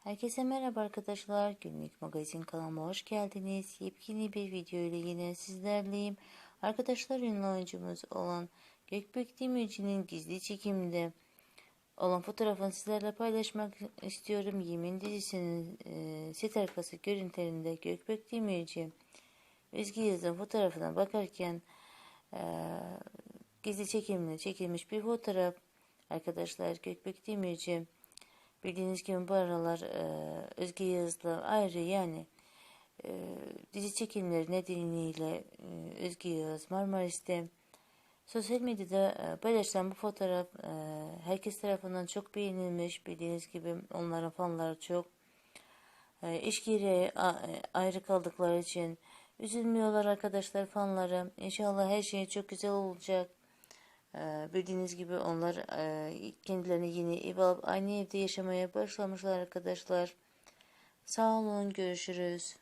Herkese merhaba arkadaşlar. Günlük magazin kanalıma hoş geldiniz. Yepyeni bir video ile yine sizlerleyim. Arkadaşlar ünlü oyuncumuz olan Gökbek Demirci'nin gizli çekimde olan fotoğrafını sizlerle paylaşmak istiyorum. Yemin dizisinin e, set arkası görüntülerinde Gökbek Demirci Özgü Yaz'ın fotoğrafına bakarken e, gizli çekimle çekilmiş bir fotoğraf. Arkadaşlar Gökbek Demirci Bildiğiniz gibi bu aralar e, Özge Yağız'la ayrı yani e, dizi çekimleri nedeniyle e, Özge Yağız Marmaris'te sosyal medyada e, paylaşılan bu fotoğraf e, herkes tarafından çok beğenilmiş. Bildiğiniz gibi onların fanları çok. E, iş gereği e, ayrı kaldıkları için üzülmüyorlar arkadaşlar fanları. İnşallah her şey çok güzel olacak. Ee, Bildiğiniz gibi onlar e, kendilerini yeni ev alıp aynı evde yaşamaya başlamışlar arkadaşlar. Sağ olun, görüşürüz.